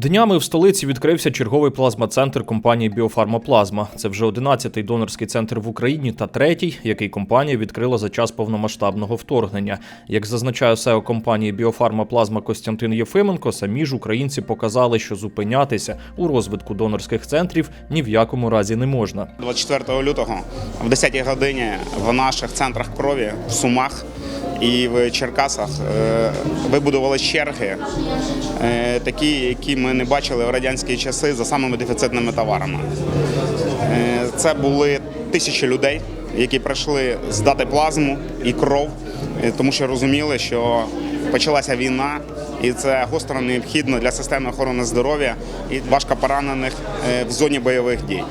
Днями в столиці відкрився черговий плазма-центр компанії Біофармаплазма. Це вже 11-й донорський центр в Україні та третій, який компанія відкрила за час повномасштабного вторгнення. Як зазначає СЕО компанії Біофармаплазма Костянтин Єфименко, самі ж українці показали, що зупинятися у розвитку донорських центрів ні в якому разі не можна. 24 лютого в 10 годині в наших центрах крові в Сумах і в Черкасах е, вибудували черги, е, такі, які ми не бачили в радянські часи за самими дефіцитними товарами. Е, Це були тисячі людей, які прийшли здати плазму і кров, тому що розуміли, що почалася війна, і це гостро необхідно для системи охорони здоров'я і важко поранених в зоні бойових дій.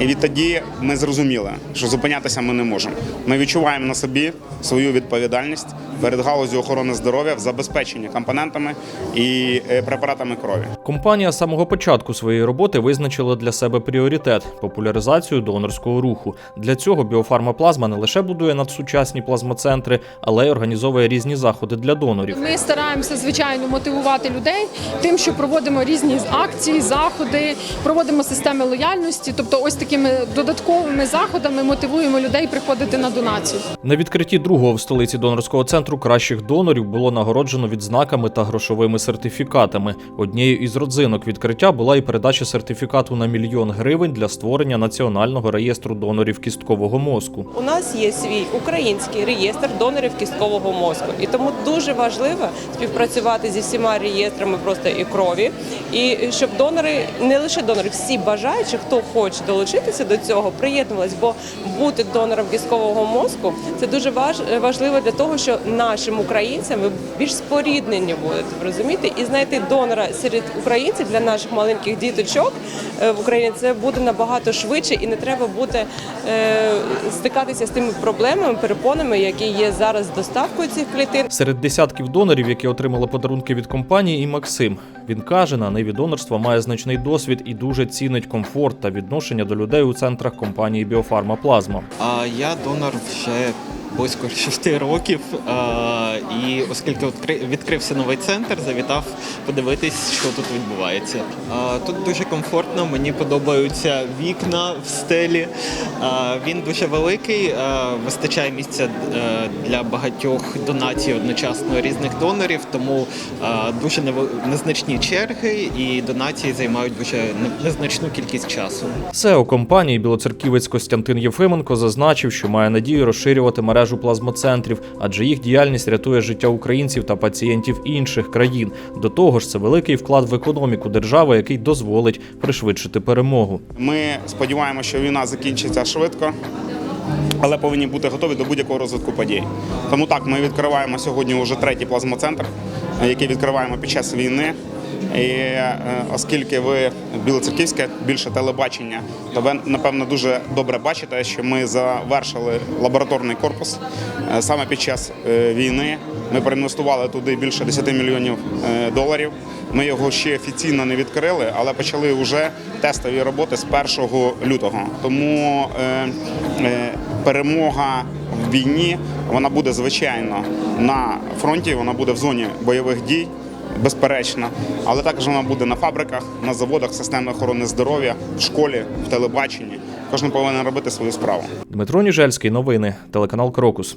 І відтоді ми зрозуміли, що зупинятися ми не можемо. Ми відчуваємо на собі свою відповідальність перед галузю охорони здоров'я в забезпеченні компонентами і е, препаратами крові. Компанія з самого початку своєї роботи визначила для себе пріоритет популяризацію донорського руху. Для цього біофармаплазма не лише будує надсучасні плазмоцентри, але й організовує різні заходи для донорів. Ми стараємося звичайно мотивувати людей тим, що проводимо різні акції, заходи, проводимо системи лояльності. Тобто, ось такими додатковими заходами мотивуємо людей приходити на донацію. На відкритті другого в столиці донорського центру кращих донорів було нагороджено відзнаками та грошовими сертифікатами. Однією із родзинок відкриття була і передача сертифікату на мільйон гривень для створення національного реєстру донорів кісткового мозку. У нас є свій український реєстр донорів кісткового мозку, і тому дуже важливо співпрацювати зі всіма реєстрами просто і крові, і щоб донори, не лише донори, всі бажаючі, хто хоче долучитися до цього, приєднувались, бо бути донором кісткового мозку це дуже важ- важливо для того, що нашим українцям ви більш споріднені будете розумієте, і знайти донора серед українців для наших маленьких діточок е, в Україні це буде набагато швидше і не треба буде е, стикатися з тими проблемами, перепонами, які є зараз з доставкою цих клітин. Серед десятків донорів, які отримали подарунки від компанії, і Максим. Він каже, на ниві донорства має значний досвід і дуже цінить комфорт та відношення до людей у центрах компанії Біофарма Плазма. А я донор вже близько 6 років. І оскільки відкрився новий центр, завітав подивитись, що тут відбувається. Тут дуже комфортно, мені подобаються вікна в стелі. Він дуже великий, вистачає місця е, для багатьох донацій одночасно різних донорів, тому дуже незначні черги і донації займають дуже незначну кількість часу. СЕО компанії білоцерківець Костянтин Єфименко зазначив, що має надію розширювати мережу плазмоцентрів, адже їх діяльність рятує життя українців та пацієнтів інших країн. До того ж, це великий вклад в економіку держави, який дозволить пришвидшити перемогу. Ми сподіваємося, що війна закінчиться швидко, але повинні бути готові до будь-якого розвитку подій. Тому так, ми відкриваємо сьогодні вже третій плазмоцентр, який відкриваємо під час війни. І е, оскільки ви білоцерківське більше телебачення, то ви напевно дуже добре бачите, що ми завершили лабораторний корпус Е, саме під час е, війни. Ми проінвестували туди більше 10 мільйонів доларів. Ми його ще офіційно не відкрили, але почали вже тестові роботи з 1 лютого. Тому перемога в війні вона буде звичайно на фронті, вона буде в зоні бойових дій. Безперечно, але також вона буде на фабриках, на заводах системи охорони здоров'я, в школі, в телебаченні. Кожен повинен робити свою справу. Дмитро Ніжельський, новини, телеканал Крокус.